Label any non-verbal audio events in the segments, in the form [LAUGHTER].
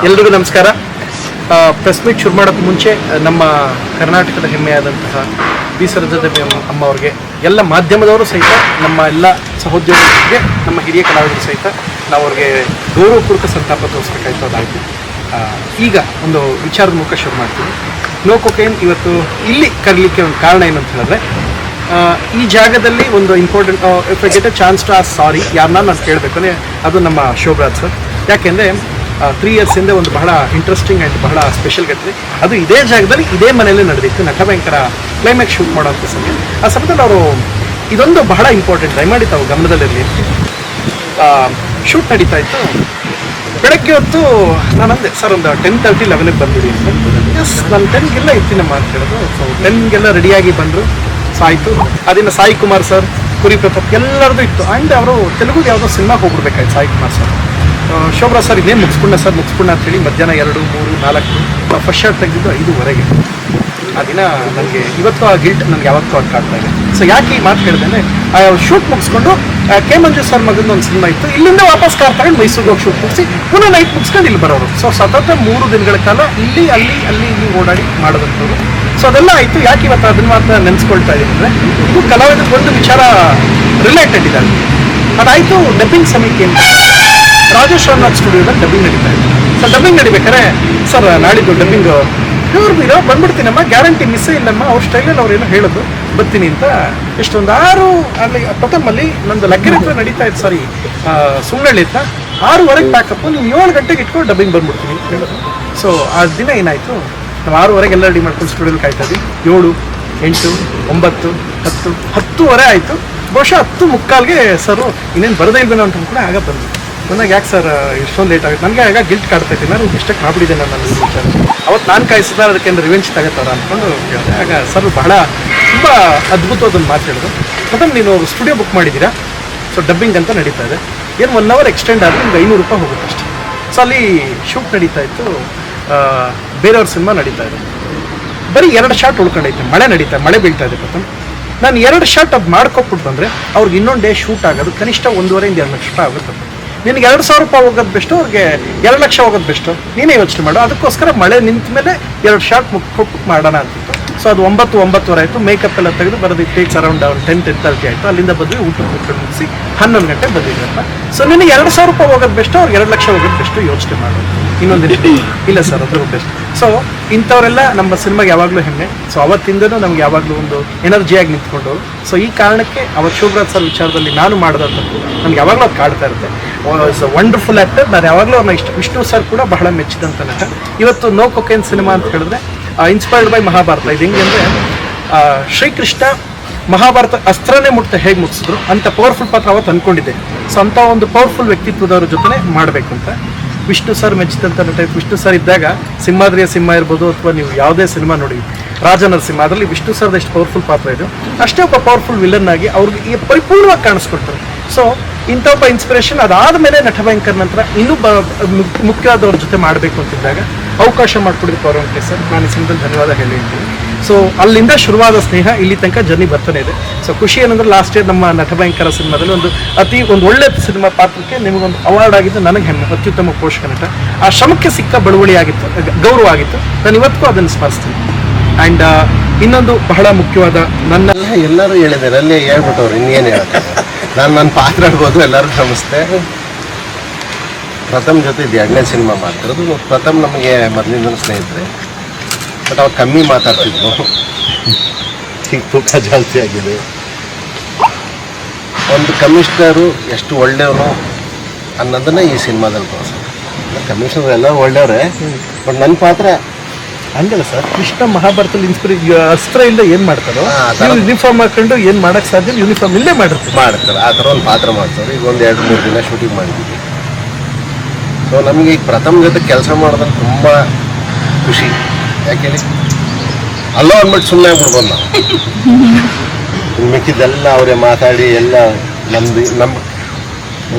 ಎಲ್ರಿಗೂ ನಮಸ್ಕಾರ. Press meet ಶುರು ಮಾಡೋಕ್ಕೆ ಮುಂಚೆ ನಮ್ಮ ಕರ್ನಾಟಕದ ಹೆಮ್ಮೆಯಾದಂತಹ ಬಿ ಸರಜದೇವಿ ಅಮ್ಮ ಅವ್ರಿಗೆ ಎಲ್ಲ ಮಾಧ್ಯಮದವರು ಸಹಿತ ನಮ್ಮ ಎಲ್ಲ ಸಹೋದ್ಯೋಗಿಗಳಿಗೆ ನಮ್ಮ ಹಿರಿಯ ಕಲಾವಿದರು ಸಹಿತ ನಾವು ಅವ್ರಿಗೆ ಗೌರವಪೂರ್ವಕ ಸಂತಾಪ ತೋರಿಸ್ಬೇಕಾಯ್ತು ಅದಾಯಿತು. ಆ, ಈಗ ಒಂದು ವಿಚಾರದ ಮೂಲಕ ಶುರು ಮಾಡ್ತೀವಿ ನೋ ಕೊಕೇನ್ ಇವತ್ತು ಇಲ್ಲಿ ಕರೀಲಿಕ್ಕೆ ಒಂದು ಕಾರಣ ಏನು ಅಂತ ಹೇಳಿದ್ರೆ ಈ ಜಾಗದಲ್ಲಿ ಒಂದು important if I get a chance to or sorry ಯಾರನ್ನ ನಾನು ಕೇಳಬೇಕು ಅಂದರೆ ಅದು ನಮ್ಮ ಶೋಭರಾಜ್ ಸರ್. ಯಾಕೆಂದರೆ ತ್ರೀ ಇಯರ್ಸ್ ಹಿಂದೆ ಒಂದು ಬಹಳ ಇಂಟ್ರೆಸ್ಟಿಂಗ್ ಆ್ಯಂಡ್ ಬಹಳ ಸ್ಪೆಷಲ್ ಘಟನೆ. ಅದು ಇದೇ ಜಾಗದಲ್ಲಿ ಇದೇ ಮನೆಯಲ್ಲಿ ನಡೆದಿತ್ತು. ನಟಭಯಂಕರ ಕ್ಲೈಮ್ಯಾಕ್ಸ್ ಶೂಟ್ ಮಾಡೋಂಥ ಸಮಯ. ಆ ಸಮಯದಲ್ಲಿ ಅವರು ಇದೊಂದು ಬಹಳ ಇಂಪಾರ್ಟೆಂಟ್ ದಯಮಾಡಿ ತಾವು ಗಮನದಲ್ಲಿರಲಿ. ಶೂಟ್ ನಡೀತಾ ಇತ್ತು. ಬೆಳಗ್ಗೆ ಹೊತ್ತು ನಾನು ಅಂದೆ, ಸರ್, ಒಂದು ಟೆನ್ ತರ್ಟಿ ಲೆವೆನಿಗೆ ಬಂದಿದ್ದೀನಿ ಅಂತ. ಎಸ್ ನಾನು ಟೆನ್ಗೆಲ್ಲ ಇರ್ತೀನಮ್ಮ ಅಂತ ಹೇಳಿದ್ರು. ಸೊ ಟೆನ್ಗೆಲ್ಲ ರೆಡಿಯಾಗಿ ಬಂದರು. ಸಾಯ್ತು. ಅದನ್ನು ಸಾಯಿ ಕುಮಾರ್ ಸರ್, ಕುರಿ ಪ್ರತಾಪ್ ಎಲ್ಲರದ್ದು ಇತ್ತು. ಆ್ಯಂಡ್ ಅವರು ತೆಲುಗು ಯಾವುದೋ ಸಿನಿಮಾಗೆ ಹೋಗ್ಬಿಡ್ಬೇಕಾಯ್ತು ಸಾಯಿ ಕುಮಾರ್ ಸರ್. ಶೋಭ್ರಾ ಸರ್ ಇದೇನು ಮುಗಿಸ್ಕೊಂಡೆ ಸರ್? ಮುಗಿಸ್ಕೊಂಡೆ ಅಂತೇಳಿ ಮಧ್ಯಾಹ್ನ ಎರಡು, ಮೂರು, ನಾಲ್ಕು ನಾವು ಫಸ್ಟ್ ಶಾರ್ಟ್ ತೆಗೆದಿದ್ದು ಐದುವರೆಗೆ ಆ ದಿನ ನನಗೆ ಇವತ್ತು ಆ ಗಿಲ್ಟ್ ನನಗೆ ಯಾವತ್ತೂ ಅರ್ಥ ಆಗ್ತಾ ಇದೆ ಸೊ ಯಾಕೆ ಈ ಮಾತು ಹೇಳಿದೆ ಆ ಶೂಟ್ ಮುಗಿಸ್ಕೊಂಡು ಕೆ ಮಂಜು ಸರ್ ಮಗನ ಒಂದು ಸಿನಿಮಾ ಇತ್ತು. ಇಲ್ಲಿಂದ ವಾಪಸ್ ಕಾರ್ ತಗೊಂಡು ಮೈಸೂರಿಗೆ ಹೋಗಿ ಶೂಟ್ ಮುಗಿಸಿ, ಪುನಃ ನೈಟ್ ಮುಗಿಸ್ಕೊಂಡು ಇಲ್ಲಿ ಬರೋರು. ಸೊ ಸತತ ಮೂರು ದಿನಗಳ ಕಾಲ ಇಲ್ಲಿ, ಅಲ್ಲಿ ಅಲ್ಲಿ, ಇಲ್ಲಿ ಓಡಾಡಿ ಮಾಡೋದಂಥವ್ರು ಸೊ ಅದೆಲ್ಲ ಆಯಿತು. ಯಾಕೆ ಇವತ್ತು ಅದನ್ನ ಮಾತ್ರ ನೆನೆಸ್ಕೊಳ್ತಾ ಇದ್ದೀನಿ ಅಂದರೆ, ಇದು ಕಲಾವಿದಕ್ಕೆ ಒಂದು ವಿಚಾರ ರಿಲೇಟೆಡ್ ಇದೆ. ಅದಾಯಿತು. ಡಬ್ಬಿಂಗ್ ಅಂತ. ರಾಜೇಶ್ ರಾಮನಾಥ್ ಡಬ್ಬಿಂಗ್ ನಡೀತಾ ಇದೆ. ಸರ್ ಡಬ್ಬಿಂಗ್ ನಡಿಬೇಕಾರೆ ಸರ್ ನಾಳಿದ್ದು ಡಬ್ಬಿಂಗ್ ಇವ್ರು ಬೀರೋ ಬಂದ್ಬಿಡ್ತೀನಮ್ಮ ಗ್ಯಾರಂಟಿ ಮಿಸ್ಸೇ ಇಲ್ಲಮ್ಮ. ಅವ್ರ ಸ್ಟೈಲಲ್ಲಿ ಅವ್ರು ಏನೋ ಹೇಳೋದು. ಬರ್ತೀನಿ ಅಂತ ಎಷ್ಟೊಂದು ಆರು ಅಲ್ಲಿ ಪ್ರಥಮಲ್ಲಿ ನಂದು ಲಗ್ಗೆರೆ ಹತ್ರ ನಡೀತಾ ಇತ್ತು ಸಾರಿ ಅಂತ ಆರೂವರೆಗೆ ಪ್ಯಾಕಪ್ ನೀವು ಏಳು ಗಂಟೆಗೆ ಇಟ್ಕೊಂಡು ಡಬ್ಬಿಂಗ್ ಬಂದ್ಬಿಡ್ತೀನಿ ಹೇಳೋದು. ಸೊ ಆ ದಿನ ಏನಾಯಿತು? ನಾವು ಆರೂವರೆಗೆ ಎಲ್ಲ ರೆಡಿ ಮಾಡ್ಕೊಂಡು ಸ್ಟುಡಿಯೋಲಿ ಕಾಯ್ತಾ ಇದ್ವಿ. ಏಳು, ಎಂಟು, ಒಂಬತ್ತು, ಹತ್ತು, ಹತ್ತುವರೆ ಆಯಿತು. ಬಹುಶಃ ಹತ್ತು ಮುಕ್ಕಾಲ್ಗೆ ಸರು ಇನ್ನೇನು ಬರದೇ ಇಲ್ವೇನೋ ಅಂತ ಕೂಡ ಆಗ ಬಂದು ಬಂದಾಗ ಯಾಕೆ ಸರ್ ಇಷ್ಟೊಂದು ಲೇಟ್ ಆಗುತ್ತೆ ನನಗೆ ಆಗ ಗಿಲ್ಟ್ ಕಾಡ್ತೈತಿ ನಾನು ಮಿಸ್ಟೇಕ್ ಮಾಡಿಬಿಟ್ಟಿದ್ದೆ ನಾನು ನನ್ನ ವಿಚಾರ. ಅವತ್ತು ನಾನು ಕಾಯಿಸಿದ ಅದಕ್ಕೆ ರಿವೆಂಜ್ ತಗೋತಾರ ಅಂದ್ಕೊಂಡು ಕೇಳಿದೆ. ಆಗ ಸರ್ ಬಹಳ ತುಂಬ ಅದ್ಭುತವಾದ ಮಾತು ಹೇಳಿದ್ರು. ಮತ್ತೆ ನೀನು ಸ್ಟುಡಿಯೋ ಬುಕ್ ಮಾಡಿದ್ದೀರಾ? ಸೊ ಡಬ್ಬಿಂಗ್ ಅಂತ ನಡೀತಾ ಇದೆ. ಏನು ಒನ್ ಅವರ್ ಎಕ್ಸ್ಟೆಂಡ್ ಆದರೆ ನಿಮ್ಗೆ ಐನೂರು ರೂಪಾಯಿ ಹೋಗುತ್ತೆ ಅಷ್ಟೇ. ಸೊ ಅಲ್ಲಿ ಶೂಟ್ ನಡೀತಾ ಇತ್ತು. ಬೇರೆಯವ್ರ ಸಿನಿಮಾ ನಡೀತಾ ಇದೆ. ಬರೀ ಎರಡು ಶಾಟ್ ಉಳ್ಕೊಂಡೈತೆ. ಮಳೆ ನಡೀತಾ, ಮಳೆ ಬೀಳ್ತಾ ಇದೆ ಪ್ರಥಮ್ ನಾನು ಎರಡು ಶಾಟ್ ಅದು ಮಾಡ್ಕೊಟ್ಬಿಟ್ಟು ಬಂದರೆ ಅವ್ರಿಗೆ ಇನ್ನೊಂದು ಡೇ ಶೂಟ್ ಆಗೋದು ಕನಿಷ್ಠ ಒಂದೂವರೆಯಿಂದ ಎರಡು ಲಕ್ಷ ರೂಪಾಯಿ ಆಗುತ್ತೆ ನಿನಗೆ ಎರಡು ಸಾವಿರ ರೂಪಾಯಿ ಹೋಗೋದು ಬೆಸ್ಟು ಅವ್ರಿಗೆ ಎರಡು ಲಕ್ಷ ಹೋಗೋದು ಬೆಸ್ಟು ನೀನೇ ಯೋಚನೆ ಮಾಡು. ಅದಕ್ಕೋಸ್ಕರ ಮಳೆ ನಿಂತ ಮೇಲೆ ಎರಡು ಶಾಟ್ ಮುಗ್ಕೊಟ್ಬಿಟ್ಟು ಮಾಡೋಣ ಅಂತಿತ್ತು ಸೊ ಅದು ಒಂಬತ್ತು, ಒಂಬತ್ತುವರೆ ಆಯಿತು. ಮೇಕಪ್ ಎಲ್ಲ ತೆಗೆದು ಬರೋದು takes around ten ten thirty ಆಯಿತು. ಅಲ್ಲಿಂದ ಬಂದ್ವಿ ಊಟ ಕೂತ್ಕೊಂಡು ಮುಗಿಸಿ ಹನ್ನೊಂದು ಗಂಟೆ ಬಂದಿದ್ರಪ್ಪ. ಸೊ ನಿನಗೆ ಎರಡು ಸಾವಿರ ರೂಪಾಯಿ ಹೋಗೋದು ಬೆಸ್ಟು ಅವ್ರಿಗೆ ಎರಡು ಲಕ್ಷ ಹೋಗೋದು ಬೆಸ್ಟು ಯೋಚನೆ ಮಾಡು. ಇನ್ನೊಂದು ಇಲ್ಲ ಸರ್ ಅದು ಬೆಸ್ಟ್ ಸೊ ಇಂಥವರೆಲ್ಲ ನಮ್ಮ ಸಿನಿಮಾಗೆ ಯಾವಾಗಲೂ ಹೆಮ್ಮೆ. ಸೊ ಅವತ್ತಿಂದನೂ ನಮ್ಗೆ ಯಾವಾಗಲೂ ಒಂದು ಎನರ್ಜಿಯಾಗಿ ನಿಂತ್ಕೊಂಡು. ಸೊ ಈ ಕಾರಣಕ್ಕೆ ಅವತ್ತು ಶಿವರಾಜ್ ಸರ್ ವಿಚಾರದಲ್ಲಿ ನಾನು ಮಾಡಿದ ತಪ್ಪು ನನಗೆ ಯಾವಾಗಲೂ ಅದು ಕಾಡ್ತಾ ಇರುತ್ತೆ. ವಂಡರ್ಫುಲ್ ಆ್ಯಕ್ಟರ್ ನಾನು ಯಾವಾಗಲೂ ಅವ್ರನ್ನ ಇಷ್ಟ ವಿಷ್ಣು ಸರ್ ಕೂಡ ಬಹಳ ಮೆಚ್ಚಿದಂಥ ನಟ. ಇವತ್ತು ನೋ ಕೊಕೇನ್ ಸಿನಿಮಾ ಅಂತ ಹೇಳಿದ್ರೆ ಇನ್ಸ್ಪೈರ್ಡ್ ಬೈ ಮಹಾಭಾರತ. ಇದು ಹೆಂಗೆ ಅಂದರೆ ಶ್ರೀಕೃಷ್ಣ ಮಹಾಭಾರತ ಅಸ್ತ್ರನೇ ಮುಟ್ಟ ಹೇಗೆ ಮುಗಿಸಿದ್ರು ಅಂತ ಪವರ್ಫುಲ್ ಪಾತ್ರ ಅವತ್ತು ಅಂದ್ಕೊಂಡಿದ್ದೆ ಸೊ ಅಂಥ ಒಂದು ಪವರ್ಫುಲ್ ವ್ಯಕ್ತಿತ್ವದವ್ರ ಜೊತೆ ಮಾಡಬೇಕು ಅಂತ ವಿಷ್ಣು ಸರ್ ಮೆಚ್ಚಿದಂಥ ನಟ ವಿಷ್ಣು ಸರ್ ಇದ್ದಾಗ ಸಿಂಹಾದ್ರಿಯ ಸಿಂಹ ಇರ್ಬೋದು ಅಥವಾ ನೀವು ಯಾವುದೇ ಸಿನಿಮಾ ನೋಡಿ, ರಾಜನರ ಸಿಂಹ, ಅದರಲ್ಲಿ ವಿಷ್ಣು ಸರ್ದು ಎಷ್ಟು ಪವರ್ಫುಲ್ ಪಾತ್ರ ಇದೆ. ಅಷ್ಟೇ ಒಬ್ಬ ಪವರ್ಫುಲ್ ವಿಲನ್ ಆಗಿ ಅವ್ರಿಗೆ ಪರಿಪೂರ್ಣವಾಗಿ ಕಾಣಿಸ್ಕೊಡ್ತಾರೆ. ಸೊ ಇಂಥ ಒಬ್ಬ ಇನ್ಸ್ಪಿರೇಷನ್ ಅದಾದ ಮೇಲೆ ನಟಭಯಂಕರ್ ನಂತರ ಇನ್ನೂ ಬ, ಮುಖ್ಯವಾದವ್ರ ಜೊತೆ ಮಾಡಬೇಕು ಅಂತಿದ್ದಾಗ ಅವಕಾಶ ಮಾಡಿಕೊಡಿದ ಪೌರವಂಕೆ ಸರ್. ನಾನು ಈ ಸಿನಿಮಾದಲ್ಲಿ ಧನ್ಯವಾದ ಹೇಳಿರ್ತೀನಿ ಸೊ ಅಲ್ಲಿಂದ ಶುರುವಾದ ಸ್ನೇಹ ಇಲ್ಲಿ ತನಕ ಜರ್ನಿ ಬರ್ತಾನೆ ಇದೆ. ಸೊ ಖುಷಿ ಏನಂದ್ರೆ ಲಾಸ್ಟ್ ಇಯರ್ ನಮ್ಮ ನಟಭಯಂಕರ ಸಿನಿಮಾದಲ್ಲಿ ಒಂದು ಅತಿ ಒಂದು ಒಳ್ಳೆ ಸಿನಿಮಾ ಪಾತ್ರಕ್ಕೆ ನಿಮಗೊಂದು ಅವಾರ್ಡ್ ಆಗಿದ್ದು ನನಗೆ ಹೆಮ್ಮೆ, ಅತ್ಯುತ್ತಮ ಪೋಷಕ ನಟ. ಆ ಶ್ರಮಕ್ಕೆ ಸಿಕ್ಕ ಬಳುವಳಿ ಆಗಿತ್ತು ಗೌರವ ಆಗಿತ್ತು. ನಾನು ಇವತ್ತಿಗೂ ಅದನ್ನು ಸ್ಮರಿಸ್ತೀನಿ. ಆ್ಯಂಡ್ ಇನ್ನೊಂದು ಬಹಳ ಮುಖ್ಯವಾದ ನನ್ನ ಎಲ್ಲ ಎಲ್ಲರೂ ಹೇಳಿದ್ದಾರೆ, ಅಲ್ಲಿ ಹೇಳ್ಬಿಟ್ಟವ್ರು, ಇನ್ನೇನು ಹೇಳ್ತಾರೆ ನಾನು ನನ್ನ ಪಾತ್ರ ಆಡ್ಬೋದು ಎಲ್ಲರೂ ನಮಸ್ತೆ ಪ್ರಥಮ್ ಜೊತೆ ಇದು ಎರಡನೇ ಸಿನಿಮಾ ಮಾಡ್ತಿರೋದು. ಪ್ರಥಮ್ ನಮಗೆ ಮೊದಲಿಂದ ಸ್ನೇಹಿತರೆ. ಬಟ್ ಅವ್ರು ಕಮ್ಮಿ ಮಾತಾಡ್ತಿದ್ರು. [LAUGHS] ಈಗ ತೂಕ ಜಾಸ್ತಿ ಆಗಿದೆ. ಒಂದು ಕಮಿಷನರು ಎಷ್ಟು ಒಳ್ಳೆಯವನು ಅನ್ನೋದನ್ನ ಈ ಸಿನಿಮಾದಲ್ಲಿ ತೋರಿಸ್ತಾರೆ ಕಮಿಷನರ್ ಎಲ್ಲ ಒಳ್ಳೆಯವರೇ ಬಟ್ ನನ್ನ ಪಾತ್ರ ಹಂಗಲ್ಲ ಸರ್ ಕೃಷ್ಣ ಮಹಾಭಾರತದಲ್ಲಿ ಇನ್ಸ್ಪಿರಿ ಅಸ್ತ್ರ ಇಲ್ಲ ಏನು ಮಾಡ್ತಾರೋ ಯೂನಿಫಾರ್ಮ್ ಹಾಕೊಂಡು ಏನು ಮಾಡಕ್ ಸಾಧ್ಯ ಯೂನಿಫಾರ್ಮ್ ಇಲ್ಲೇ ಮಾಡಿರ್ತಾರೆ. ಮಾಡ್ತಾರೆ ಆ ಥರ ಒಂದು ಪಾತ್ರ ಮಾಡ್ತಾರೆ. ಈಗ ಒಂದು ಎರಡು ಮೂರು ದಿನ ಶೂಟಿಂಗ್ ಮಾಡಿದ್ದೀವಿ. ಸೊ ನಮಗೆ ಈಗ ಪ್ರಥಮ ಜೊತೆ ಕೆಲಸ ಮಾಡೋದ್ರಲ್ಲಿ ತುಂಬ ಖುಷಿ. ಯಾಕೆ ಹೇಳಿ? ಅಲ್ಲೋ ಅಂದ್ಬಿಟ್ಟು ಸುಮ್ಮನೆ ಆಗ್ಬಿಡ್ಬೋದು ನಾವು [LAUGHS] ಮಿಕ್ಕಿದ್ದೆಲ್ಲ ಅವರೇ ಮಾತಾಡಿ ಎಲ್ಲ ನಮ್ದು ನಮ್ಮ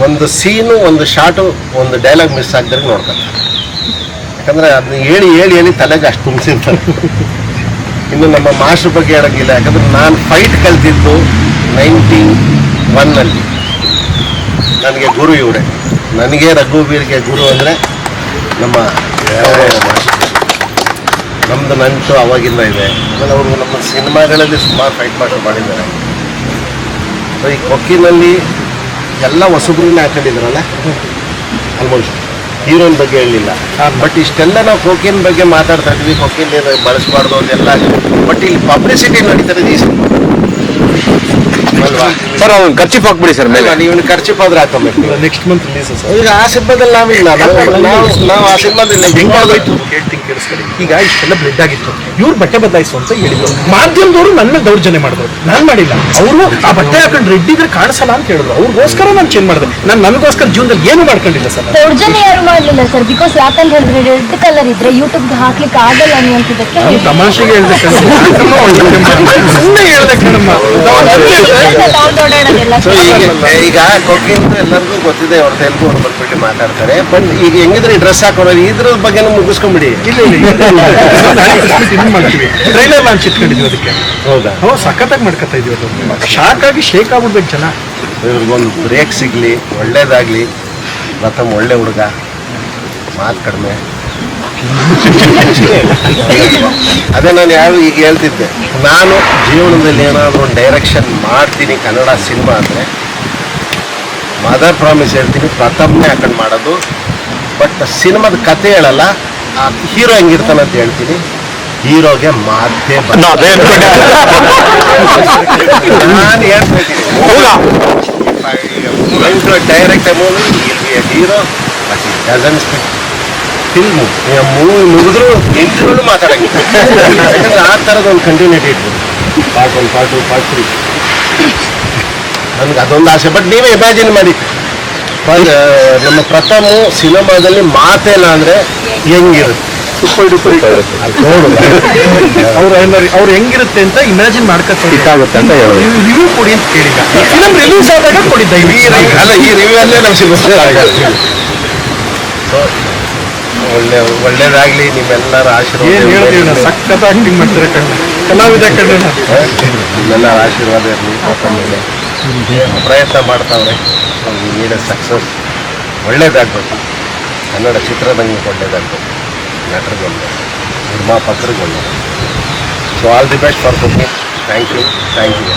ಒಂದು ಸೀನು ಒಂದು ಶಾಟು ಒಂದು ಡೈಲಾಗ್ ಮಿಸ್ ಆಗ್ದಾಗ ನೋಡ್ತಾರೆ. ಯಾಕಂದರೆ ಅದನ್ನ ಹೇಳಿ ಹೇಳಿ ಹೇಳಿ ತಲೆಗೆ ಅಷ್ಟು ತುಂಬಿಸಿರ್ತಾರೆ [LAUGHS] ಇನ್ನು ನಮ್ಮ ಮಾಸ್ಟರ್ ಬಗ್ಗೆ ಹೇಳೋಂಗಿಲ್ಲ ಯಾಕಂದ್ರೆ ನಾನು ಫೈಟ್ ಕಲ್ತಿದ್ದು ನೈನ್ಟೀನ್ ಒನ್ನಲ್ಲಿ ನನಗೆ ಗುರು ಇವರೇ. ನನಗೆ ರಘುವೀರ್ಗೆ ಗುರು ಅಂದರೆ ನಮ್ಮ ನಮ್ಮದು ನಂಟು ಅವಾಗಿಂದ ಇದೆ. ಆಮೇಲೆ ಅವರು ನಮ್ಮ ಸಿನಿಮಾಗಳಲ್ಲಿ ಸುಮಾರು ಫೈಟ್ ಮಾಸ್ಟರ್ ಮಾಡಿದ್ದಾರೆ. ಸೊ ಈ ಕೊಕ್ಕಿನಲ್ಲಿ ಎಲ್ಲ ಹೊಸಬ್ರನ್ನ ಹಾಕೊಂಡಿದ್ರಲ್ಲ ಆಲ್ಮೋಸ್ಟ್ ಹೀರೋನ್ ಬಗ್ಗೆ ಹೇಳಲಿಲ್ಲ. ಬಟ್ ಇಷ್ಟೆಲ್ಲ ನಾವು ಕೊಕ್ಕಿನ ಬಗ್ಗೆ ಮಾತಾಡ್ತಾ ಇದ್ವಿ. ಕೊಕ್ಕಿನ ಬಳಸಬಾರ್ದು ಅದೆಲ್ಲ. ಬಟ್ ಇಲ್ಲಿ ಪಬ್ಲಿಸಿಟಿ ನಡೀತಾರೆ ಈ ಸಿನಿಮಾ ಅಲ್ವಾ ಸರ್ ಅವ್ನು ಖರ್ಚಿಪ್ ಹಾಕ್ಬಿಡಿ ಸರ್ ಮೇಲೆ. ನೀವು ಖರ್ಚಿಪ್ ಆದ್ರೆ ಹಾಕೋಬೇಕು ನೆಕ್ಸ್ಟ್ ಮಂತ್ ರಿಲೀಸ್ ಸರ್ ಈಗ ಆ ಸಿಬ್ಬಂದಿ ನಾವಿಲ್ಲ. ನಾವು ನಾವು ಆ ಆ ಇಲ್ಲ ಹೆಂಗಾಗೋಯ್ತು ಕೇಳಿಸ್ಕೊಳ್ಳಿ. ಈಗ ಇಷ್ಟೆಲ್ಲ ಬ್ಲಡ್ ಆಗಿತ್ತು. ಇವ್ರು ಬಟ್ಟೆ ಬದಲಾಯಿಸು ಅಂತ ಹೇಳಿದ್ರು. ಮಾಧ್ಯಮದವರು ನನ್ನ ದೌರ್ಜನ್ಯ ಮಾಡಿದ್ರು. ನಾನು ಮಾಡಿಲ್ಲ. ಅವರು ಆ ಬಟ್ಟೆ ಹಾಕೊಂಡು ರೆಡ್ ಇದ್ರೆ ಕಾಣಿಸಲ್ಲ ಅಂತ ಹೇಳಿದ್ರು. ಅವ್ರಿಗೋಸ್ಕರ ನಾನು ಚೇಂಜ್ ಮಾಡಿದೆ. ನಾನು ನನಗೋಸ್ಕರ ಜೀವನದಲ್ಲಿ ಏನು ಮಾಡ್ಕೊಂಡಿಲ್ಲ ಸರ್ ದೌರ್ಜನ್ಯ ಯಾರು ಮಾಡಲಿಲ್ಲ ಸರ್ ಬಿಕಾಸ್ ಯಾಕಂದ್ರೆ ಹೇಳಿದ್ರೆ ರೆಡ್ ಕಲರ್ ಇದ್ರೆ ಯೂಟ್ಯೂಬ್ ಹಾಕ್ಲಿಕ್ಕೆ ಆಗಲ್ಲ ಅನ್ನುವಂಥದ್ದಕ್ಕೆ ನಾನು ತಮಾಷೆಗೆ ಹೇಳ್ದೆ ಸುಮ್ಮನೆ ಹೇಳ್ದೆ ಕಣಮ್ಮ. ಈಗ ಕೊಕ್ಕೆ ಕೊಕ್ಕಿಂತ ಎಲ್ಲರಿಗೂ ಗೊತ್ತಿದೆ ಅವ್ರ ತೆಲುಗು ಅವ್ರು ಬಂದ್ಬಿಟ್ಟು ಮಾತಾಡ್ತಾರೆ ಬಟ್ ಈಗ ಹೆಂಗಿದ್ರೆ ಡ್ರೆಸ್ ಹಾಕೋರು ಇದ್ರ ಬಗ್ಗೆ ಮುಗಿಸ್ಕೊಂಬಿಡಿ ಇಲ್ಲ ಇಲ್ಲ ಇನ್ನೂ ಟ್ರೈಲರ್ ಲಾಂಚ್ ಇಟ್ಕೊಂಡಿದ್ವಿ ಅದಕ್ಕೆ ಹೌದಾ ಹೋ ಸಖತ್ತಾಗಿ ಮಾಡ್ಕೊತಾ ಇದೀವಿ ಅದು ಶಾಕ್ ಆಗಿ ಶೇಕ್ ಆಗ್ಬಿಡ್ಬೇಕು ಜನ ಇವ್ರಿಗೊಂದು ಬ್ರೇಕ್ ಸಿಗ್ಲಿ ಒಳ್ಳೇದಾಗ್ಲಿ ಪ್ರಥಮ್ ಒಳ್ಳೆ ಹುಡುಗ ಮಾತು ಕಡಿಮೆ [LAUGHS] ಅದೇ ನಾನು ಯಾರು ಈಗ ಹೇಳ್ತಿದ್ದೆ. ನಾನು ಜೀವನದಲ್ಲಿ ಏನಾದರೂ ಒಂದು ಡೈರೆಕ್ಷನ್ ಮಾಡ್ತೀನಿ ಕನ್ನಡ ಸಿನಿಮಾ ಅಂದರೆ ಮದರ್ ಪ್ರಾಮಿಸ್ ಹೇಳ್ತೀನಿ ಪ್ರಥಮನೇ ಹಾಕೊಂಡು ಮಾಡೋದು. ಬಟ್ ಸಿನಿಮಾದ ಕತೆ ಹೇಳಲ್ಲ ಆ ಹೀರೋ ಹೆಂಗಿರ್ತಾನೆ ಅಂತ ಹೇಳ್ತೀನಿ. ಹೀರೋಗೆ ಮಾತೇ ನಾನು ಹೇಳ್ತೀನಿ direct movie hero dozen film movie ಮುಗಿದ್ರು ಇದ್ರೂ ಮಾತಾಡಂಗಿಲ್ಲ ಯಾಕಂದ್ರೆ ಆ ಥರದ ಒಂದು ಕಂಟಿನ್ಯೂಟಿ ಇತ್ತು. Part one part two part three ನನಗೆ ಅದೊಂದು ಆಸೆ ಬಟ್ ನೀವೇ ಇಮ್ಯಾಜಿನ್ ಮಾಡಿ. ನಮ್ಮ ಪ್ರಥಮ ಸಿನಿಮಾದಲ್ಲಿ ಮಾತೇನ ಅಂದರೆ ಹೆಂಗಿರುತ್ತೆ? ಸೂಪರ್ ಡೂಪರ್ ಅವ್ರು ಅವ್ರು ಹೆಂಗಿರುತ್ತೆ ಅಂತ ಇಮ್ಯಾಜಿನ್ ಮಾಡ್ಕೊತಾರೆ ಇಷ್ಟಾಗುತ್ತೆ ಅಂತ ಹೇಳೋದು. ರಿವ್ಯೂ ಕೊಡಿ ಅಂತ ಕೇಳಿಲ್ಲ ಫಿಲಮ್ ರಿಲೀಸ್ ಆದಾಗ ಕೊಡಿ ದಯವಿಟ್ಟು. ಅಲ್ಲ ಈ ರಿವ್ಯೂ ಅಲ್ಲೇ ನಮ್ಗೆ ಸಿಗುತ್ತೆ. ಸೊ ಒಳ್ಳೆ ಒಳ್ಳೇದಾಗ್ಲಿ ನಿಮ್ಮೆಲ್ಲರ ಆಶೀರ್ವಾದ ಏನು ಹೇಳ್ತೀವಿ ನಾವು. ಸಖತ್ ಆಕ್ಟಿಂಗ್ ಮಾಡ್ತಾರೆ ಕಣ್ಣ. ಕಲಾವಿದ ಕಣ್ಣ. ನಿಮ್ಮೆಲ್ಲರ ಆಶೀರ್ವಾದ ಇರಲಿ ಮೇಲೆ ಪ್ರಯತ್ನ ಮಾಡ್ತಾವ್ರೆ. ನೀಡ ಸಕ್ಸಸ್ ಒಳ್ಳೇದಾಗಬೇಕು. ಕನ್ನಡ ಚಿತ್ರರಂಗಕ್ಕೆ ಒಳ್ಳೇದಾಗಬೇಕು. ನಟರಿಗೊಂದು ನಿರ್ಮಾಪಕರಿಗೊಂದು. So all the best for cooking thank you thank you